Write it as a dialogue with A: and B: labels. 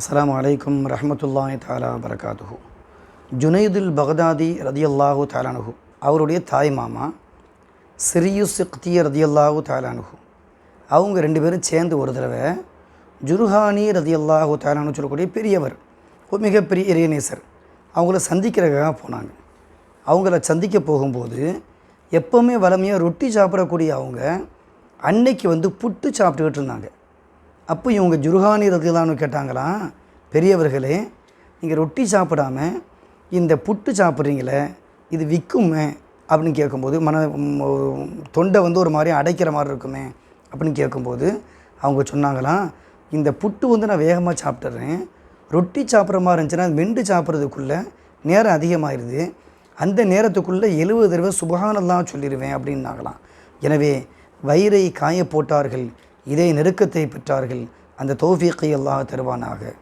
A: அஸ்லாம் அலைக்கும் ரஹமத்துல்லாஹி தாலா வரகாத்துஹு ஜுனைதுல் பகதாதி ரதியல்லாஹு தாலானுஹு அவருடைய தாய் மாமா சிரியு ரதி ரதியல்லாஹு தாலானுஹு அவங்க ரெண்டு பேரும் சேர்ந்து ஒரு தடவை ஜுருஹானி ரதியல்லாஹு தாலானு சொல்லக்கூடிய பெரியவர் ஒரு மிகப்பெரிய இறையநேசர் அவங்கள சந்திக்கிறதுக்காக போனாங்க. அவங்கள சந்திக்க போகும்போது எப்போவுமே வளமையாக ரொட்டி சாப்பிடக்கூடிய அவங்க அன்னைக்கு வந்து புட்டு சாப்பிட்டுக்கிட்டு இருந்தாங்க. அப்போ இவங்க ஜுருஹானி ரதிலான்னு கேட்டாங்களாம் பெரியவர்களே நீங்கள் ரொட்டி சாப்பிடாம இந்த புட்டு சாப்பிட்றீங்களே இது விற்குமே அப்படின்னு கேட்கும்போது மன தொண்டை வந்து ஒரு மாதிரி அடைக்கிற மாதிரி இருக்குமே அப்படின்னு கேட்கும்போது அவங்க சொன்னாங்களாம் இந்த புட்டு வந்து நான் வேகமாக சாப்பிட்டுறேன். ரொட்டி சாப்பிட்ற மாதிரி இருந்துச்சுன்னா மெண்டு சாப்பிட்றதுக்குள்ளே நேரம் அதிகமாகிடுது அந்த நேரத்துக்குள்ளே எழுபது தடவை சுபகானல்லாம் சொல்லிடுவேன் அப்படின்னாங்களாம். எனவே வயிறை காய போட்டார்கள் இதே நெருக்கத்தை பெற்றார்கள். அந்த தோஃபீக்கை அல்லாஹ் தருவானாக.